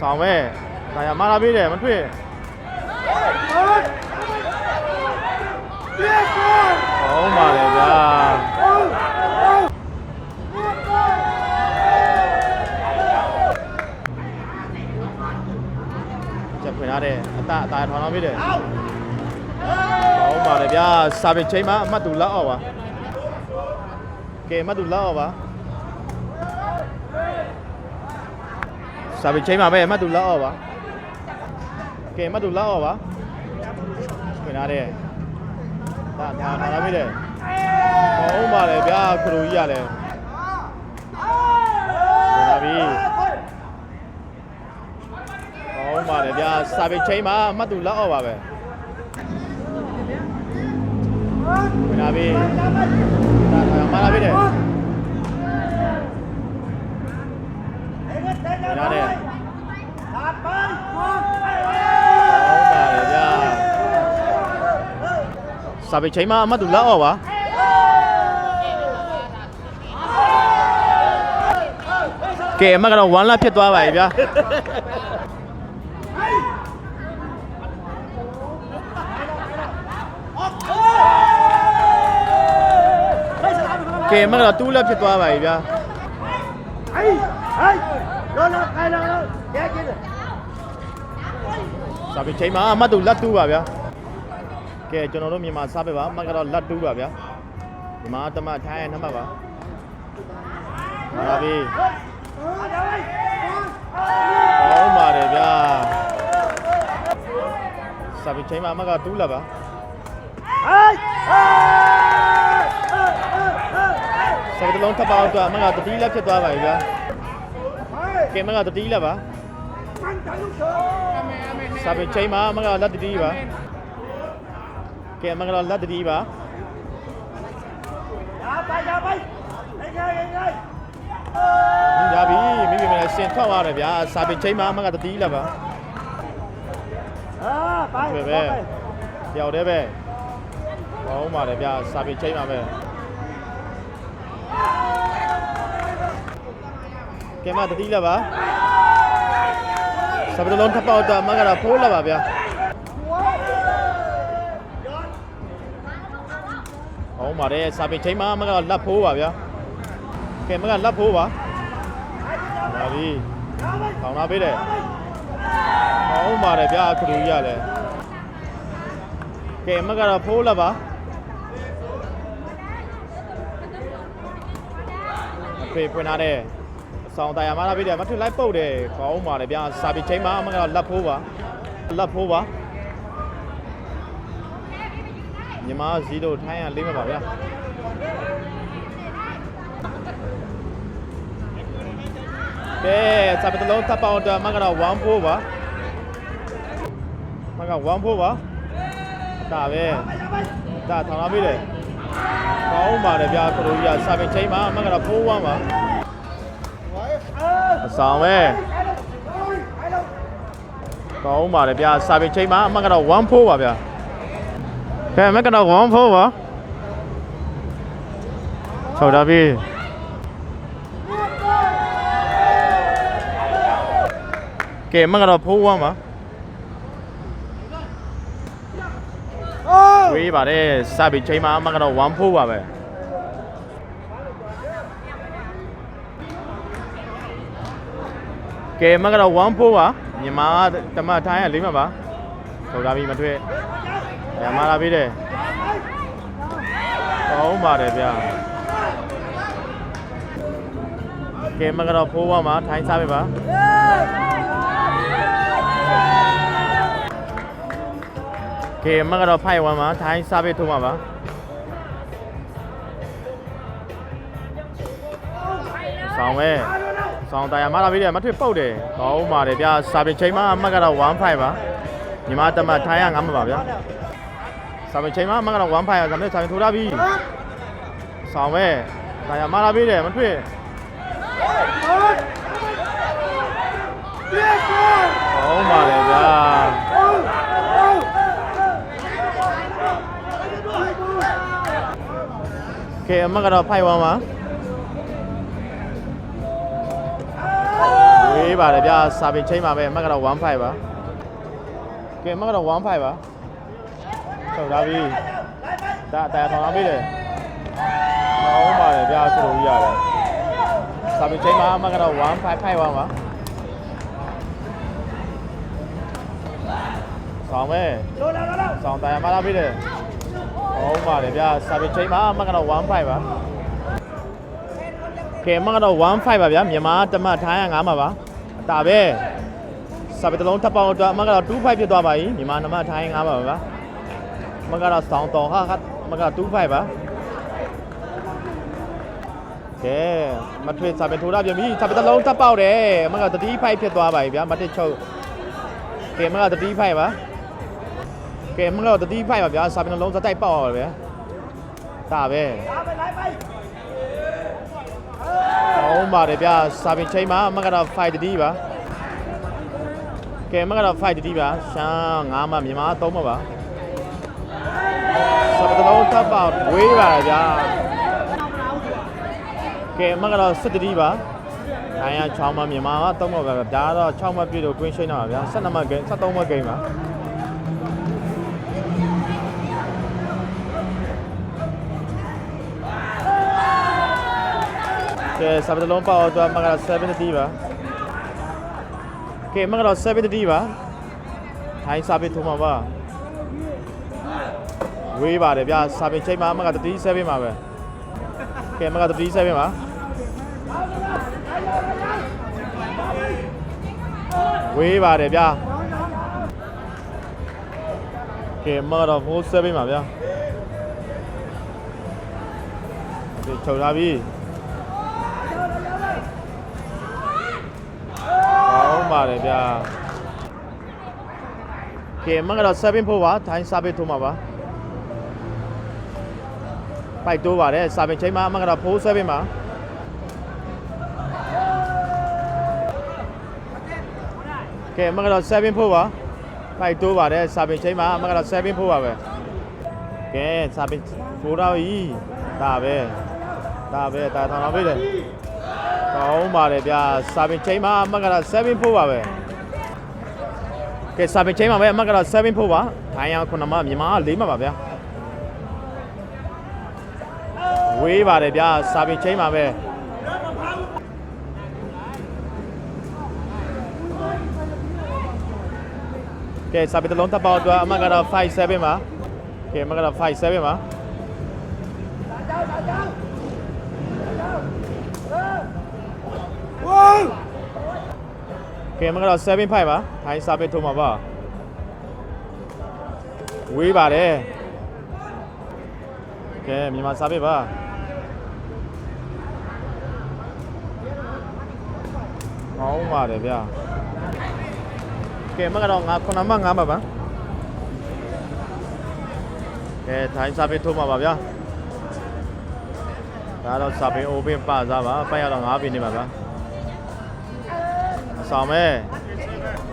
ဆောင်ပဲဒါရမလာပေးတယ်မထွေဟုတ်ပါလေဗျာချက်ဖွင့်ထားတယ်အတအตาထောင်အောင်ပေးတယ်ဟုတ်ပါလေဗျာစာပေချိန်မှာအမှတ်တူလောက်အောင်ပါကဲအမှတ်တူလောက်အောင်ပါ စာပေချိန်မှာပဲအမှတ်တူလောက်အောင်ပါကဲအမှတ်တူလောက်အောင်ပါဖွင့်ထားတယ်ဒါဒါထောင်အောင်ပေးတယ်ဟုတ်ပါလေဗျာခရိုကြီးရတယ်ဖွင့်ထားပြီဟုတ်ပါတယ်ဗျာစာပေချိန်မှာအမှတ်တူလောက်အောင်ပါပဲဝင်လာပြီဒါဒါမလာပြီတဲ့ဝင်လာတယ်ဟုတ်ပါတယ်ဗျာ စာပေချိန်မှာအမတ်သူလောက်အောင်ပါကဲအမကတော့1လဖြစ်သွားပါပြီဗျာကဲအမကတော့2လဖြစ်သွားပါပြီဗျာဟိုင်းဟိုင်းလောလောခိုင်လောရဲကျင်းစာပေချိန်မှာအမတ်သူလက်တူပါဗျာ ကဲကျွန်တော်တို့မြန်မာစားပဲပါအမှတ်ကတော့လက်တူးပါဗျာမြန်မာတမထိုင်းရနံပါတ်ပါပါပြီဟုတ်ပါတယ်ဗျာစာပေချိန်မှာအမှတ်ကတူးလက်ပါ哎哎！စာပေတစ်လုံးထပ်ပါအောင်အတွက်အမှတ်ကတတိလက်ဖြစ်သွားပါပြီဗျာကဲအမှတ်ကတတိလက်ပါစာပေချိန်မှာအမှတ်ကလက်တတိပါ ကဲမင်္ဂလာလက်တတိပါရာပိုင်ရာပိုင်ရေရေရေရပြီမိမိမလည်းရှင်ထွက်သွားတယ်ဗျာစာပင်ချိန်မှာအမကတတိလာပါအာပိုင်ပဲပဲတယောက်တည်းပဲဟောင်းပါတယ်ဗျာစာပင်ချိန်မှာပဲကဲမတတိလာပါစပတလုံးထပ်ပေါက်တော့အမကတော့ဖိုးလာပါဗျာ ဟောပါတယ်စာပေချိန်မှာအမှတ်ကတော့လက်ဖိုးပါဗျာကဲမကလက်ဖိုးပါပါပြီထောင်လာပေးတယ်ဟောပါတယ်ဗျာခလူကြီးရတယ်ကဲမကတော့ဖိုးလက်ပါအဖေပွင့်လာတယ်အဆောင်တရားမလာပေးတယ်မထွတ်လိုက်ပုတ်တယ်ကောင်းပါတယ်ဗျာစာပေချိန်မှာအမကတော့လက်ဖိုးပါလက်ဖိုးပါ ညီမဇီးတို့ထိုင်းရလေးမှာပါဗျာကဲစာပေတစ်လုံးထပ်ပေါအောင်တော့အမကတော့1ဖိုးပါအမက1ဖိုးပါဒါပဲဒါထောင်လာပေးတယ်ကောင်းပါတယ်ဗျာခလိုကြီးကစာပေချိန်မှာအမကတော့ဖိုး1ပါအဆောင်ပဲကောင်းပါတယ်ဗျာစာပေချိန်မှာအမကတော့1ဖိုးပါဗျာ ကဲအမကတော့1ဖိုးပါဆောက်တာပြီကဲအမကတော့ဖိုး1ပါဝေးပါတယ်စာပေချိန်မှာအမကတော့1ဖိုးပါပဲကဲအမကတော့1ဖိုးပါမြန်မာတမထိုင်းရလေးမှာပါဆောက်တာပြီမတွေ့ ရမလာပြီတဲ့ကောင်းပါတယ်ဗျာကဲအမကတော့ဖိုးပါမှာထိုင်းစားပြီပါကဲအမကတော့ဖိုင်ဝမ်မှာထိုင်းစားပြီထုံးပါပါဆောင်းပဲဆောင်းတရားမလာပြီတဲ့မထွေပုတ်တယ်ကောင်းပါတယ်ဗျာစာပေချိန်မှာအမကတော့15ပါညီမတမထိုင်းရငါမှာပါဗျာ စာပေချိန်မှာအမကတော့15ပါဇာမေစာပေထိုးထားပြီဆောင်းပဲတရားမလာပြီတဲ့မထွေကောင်းပါတယ်ဗျာကဲအမကတော့ဖိုင်ဝမ်ပါဝေဝေးပါတယ်ဗျာစာပင်ချိန်ပါပဲအမှတ်ကတော့15ပါကဲအမှတ်ကတော့15ပါ ထုတ်ထားပြီဒါအတရားထောင်လာပြီလေဟောင်းပါတယ်ဗျာဆိုလို့ရတယ်စာပင်ချိန်ပါအမှတ်ကတော့1551ပါဆောင်မယ် Rồi nào nào. ဆောင်တရားမလာပြီလေဟောင်းပါတယ်ဗျာစာပင်ချိန်ပါအမှတ်ကတော့15ပါကဲအမှတ်ကတော့15ပါဗျာမြန်မာတမတ်ထိုင်းရ9ပါပါအတာပဲစာပေတစ်လုံးထပ်ပေါင်းအတွက်အမကတော့25ဖြစ်သွားပါပြီမြန်မာနမထိုင်း9ပါပါအ မကတော့စောင်းတော်ဟာဟာအမက25ပါကဲမထွေစာပေထိုးရပြန်ပြီစာပေတစ်လုံးထပ်ပေါက်တယ်အမက35ဖြစ်သွားပါပြီဗျာမတစ်ချုပ်ကဲအမက35ပါကဲအမကတော့35ပါဗျာစာပေတစ်လုံးစတိုက်ပေါက်ပါဗျာဒါပဲ Ba bên lái bay. ဟောင်းပါတယ်ဗျာစာပေချိန်မှာအမကတော့5တတိပါကဲအမကတော့5တတိပါရှမ်း9မှာမြန်မာ3မှာပါ စာပေတစ်လုံးထပ်ပေါက်ဝေးပါဗျာကဲအမကတော့7တတိပါနိုင်ရ6မှာမြန်မာက3မှာပါဗျာဒါကတော့6မှာပြည့်လို့ green shade တော့ပါဗျာ12မှာ game 73မှာ game ပါကဲစာပေတစ်လုံးပေါက်တော့အမကတော့7တတိပါကဲအမကတော့7တတိပါထိုင်းစာပေထုံးမှာပါ ဝေးပါတယ်ဗျာစာပေချိန်မှာအမကတတိ7ပါပဲကဲအမကတတိ7ပါဝေးပါတယ်ဗျာကဲအမကတော့4 7ပါဗျာဒီချုပ်ထားပြီဟောင်းပါတယ်ဗျာကဲအမကတော့7ဖို့ပါထိုင်းစာပေထုံးမှာပါ ပိုက်တိုးပါတယ်စာပေချိန်မှာအမကတော့4 7ပါကဲအမကတော့7ဖို့ပါပိုက်တိုးပါတယ်စာပေချိန်မှာအမကတော့7ဖို့ပါပဲကဲစာပေ4တော့ဤဒါပဲဒါပဲဒါထောင်လာပြီလေကောင်းပါတယ်ဗျာစာပင်ချိန်မှာအမှတ်ကတော့7ဖို့ပါပဲကဲစာပင်ချိန်မှာပဲအမှတ်ကတော့7ဖို့ပါထိုင်းရခုနမမြန်မာက4မှာပါဗျာ ဝေးပါတယ်ဗျာစာပင်ချိန်မှာပဲကဲစာပင်တစ်လုံးတပ်ပေါက်အတွက်အမှတ်ကတော့5 7ပါကဲအမှတ်ကတော့5 7ပါ Wow. ကဲမကတော့7 5ပါထိုင်းစာပေထုံးမှာပါဝေးပါတယ်ကဲမြန်မာစာပေပါ ဟောင်းပါတယ်ဗျာကဲမကတော့ငါခုနမ9ပါပါကဲထိုင်းစာပေထုံးမှာပါဗျာဒါတော့စာပေ open ပါစားပါပတ်ရတော့9ပြီနေပါဗျာဆောင်မဲ။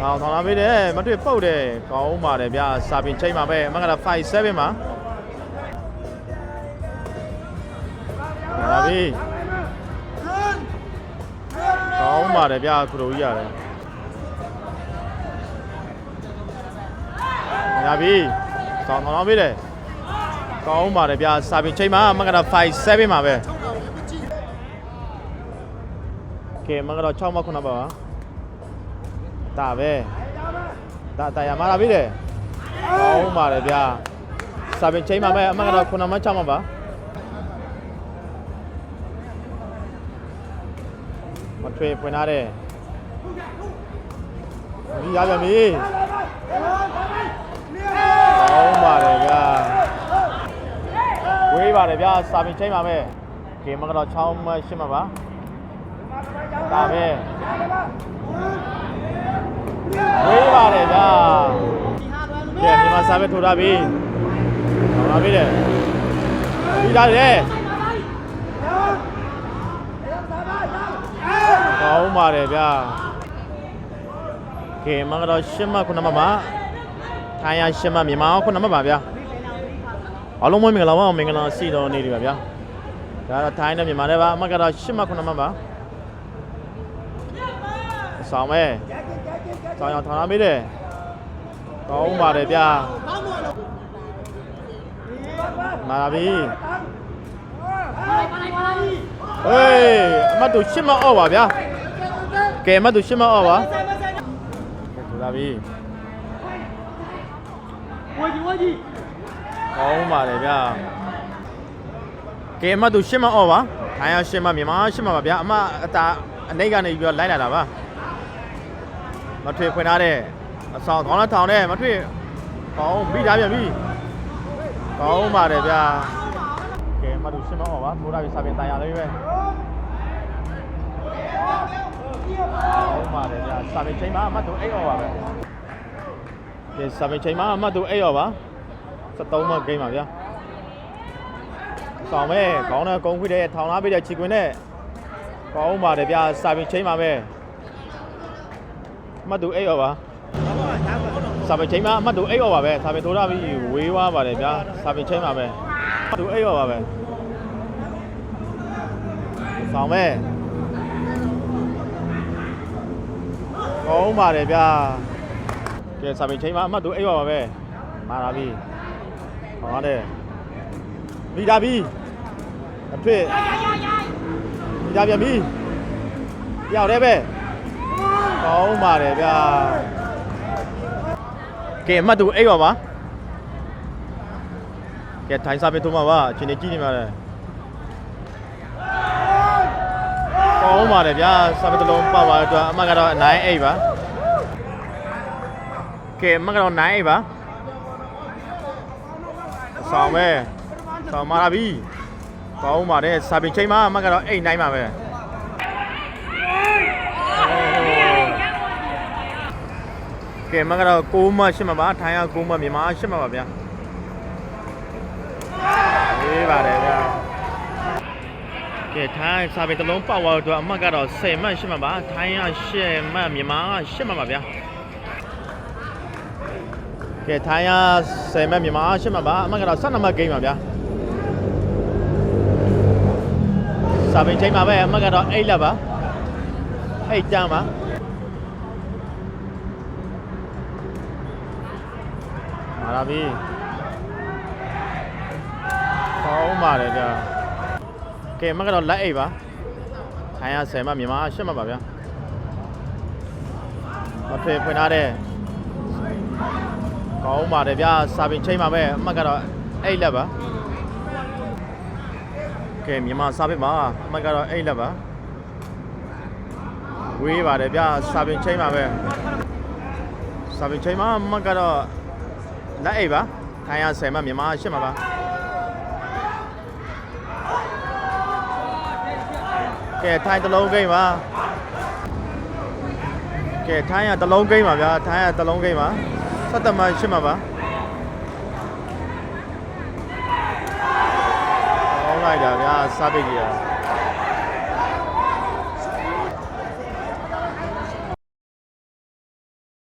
ကောင်းထောင်လာပြီတယ်မတွေ့ပုတ်တယ်ကောင်းပါတယ်ဗျာစာပင်ချိန်ပါပဲအမကတော့5 7ပါလာပြီ ကောင်းပါတယ်ဗျာခရိုကြီးရတယ်လာပြီဆောင်ထောင်လာပြီတယ်ကောင်းပါတယ်ဗျာစာပင်ချိန်ပါအမကတော့5 7ပါပဲကဲအမကတော့6မ9ပါပါဒါပဲဒါတာရမှာလာပြီလေဟောင်းပါတယ်ဗျာစာပင်ချိန်မှာပဲအမှန်ကတော့9မှ6မှပါ မထွေပွင့်လာတယ်ဒီရပြန်ပြီဟောင်းပါတယ်ဗျာဝေးပါတယ်ဗျာစာပင်ချိန်မှာပဲဂေမကတော့6မှ8မှပါဒါပဲဝေးပါတယ်ဗျာကဲမြန်မာစာပဲထိုးထားပြီဟောလာပြီလေပြီးသားတယ်ကောင်း ပါတယ်ဗျာကဲမကတော့ရှင်းမခုနမပါထိုင်းရရှင်းမမြန်မာခုနမပါဗျာအားလုံးမင်္ဂလာပါမင်္ဂလာစီတော်နေပြီပါဗျာဒါတော့ထိုင်းနဲ့မြန်မာနဲ့ပါအမကတော့ရှင်းမခုနမပါဆောင်မဲဆောင်အောင်ထောင်လာမေးတယ်ကောင်းပါတယ်ဗျာမာလာပြီဟေးအမတ်တို့ရှစ်မအော့ပါဗျာ ကဲအမတ်တို့ရှစ်မအော့ပါထူလာပြီဝကြီးဝကြီးကောင်းပါတယ်ဗျာကဲအမတ်တို့ရှစ်မအော့ပါခိုင်းရရှစ်မမြန်မာရှစ်မပါဗျာအမအတာအနှိတ်ကနေပြီးတော့လိုက်လာတာပါမထွေဖွင့်ထားတဲ့အဆောင်ထောင်းလက်ထောင်နဲ့မထွေကောင်းမိသားပြန်ပြီကောင်းပါတယ်ဗျာကဲအမတ်တို့ရှစ်မအော့ပါထိုးတာပြီးစာပြင်တန်ရလေးပဲ ကောင်းပါတယ်ဗျာစာပြင်ချိန်မှာအမတ်တို့အိတ်အော့ပါပဲကဲစာပြင်ချိန်မှာအမတ်တို့အိတ်အော့ပါ73မှဂိမ်းပါဗျာဆောင်မဲခေါင်းနဲ့ကုန်းခွေးတဲ့ထောင်လာပေးတဲ့ခြေကွင်းနဲ့ကောင်းပါတယ်ဗျာစာပင်ချင်းပါပဲအမှတ်တူအိတ်ရောပါစာပင်ချင်းမှာအမှတ်တူအိတ်ရောပါပဲစာပင်ထိုးရပြီးဝေးွားပါတယ်ဗျာစာပင်ချင်းပါပဲအမှတ်တူအိတ်ရောပါပဲဆောင်မဲ ကောင်းပါတယ်ဗျာကဲစာပင်ချင်းမှာအမှတ်တူအိတ်ရောပါပဲမာလာပြီဟောတယ်မိသားပြီအဖြစ်မိသားပြန်ပြီရောက်တယ်ပဲကောင်းပါတယ်ဗျာကဲအမှတ်တူအိပ်ပါပါကဲထိုင်စားပြထုံးပါပါအချိန်ကြီးကြည့်နေပါလေ ကောင်းပါတယ်ဗျာစားပြတစ်လုံးပတ်ပါအတွက်အမှတ်ကတော့9အိပ်ပါကဲအမှတ်ကတော့9အိပ်ပါဆောင်ပဲဆောင်မာလာပြီကောင်းပါတယ်စာပင်ချိန်မှာအမကတော့အိတ်နိုင်ပါပဲကဲမကတော့6မှ8မှပါထိုင်းက6မှမြန်မာ8မှပါဗျာအေးပါတယ်ဗျာ ကဲထိုင်းစာပင်တစ်လုံးပေါက်သွားတော့အမကတော့10မှ8မှပါထိုင်းက8မှမြန်မာက8မှပါဗျာကဲထိုင်းရ10မှတ်မြန်မာ8မှတ်ပါအမှတ်ကတော့12မှတ်ဂိမ်းပါဗျာစာပင်ချိန်ပါပဲအမှတ်ကတော့8လက်ပါ8တန်းပါမာလာပြီကောင်းပါတယ်ဗျာ ကဲအမှတ်ကတော့လက်8ပါထိုင်းရ10မှတ်မြန်မာ8မှတ်ပါဗျာမဖေဖွင့်ထားတဲ့ကောင်းပါတယ်ဗျာစာပင်ချိန်ပါပဲအမှတ်ကတော့အဲ့လက်ပါကဲမြန်မာစာပင်ပါအမှတ်ကတော့အဲ့လက်ပါဝေးပါတယ်ဗျာစာပင်ချိန်ပါပဲစာပင်ချိန်ပါအမှတ်ကတော့လက်အိပ်ပါထိုင်းရ10မှမြန်မာ8မှာပါ ကဲထိုင်းတစ်လုံးကိန်းပါကဲထိုင်းရတစ်လုံးကိန်းပါဗျာထိုင်းရတစ်လုံးကိန်းပါဆက်တမရှင်းမှာပါကောင်းလိုက်တာဗျာစားပိတ်ကြီးอ่ะ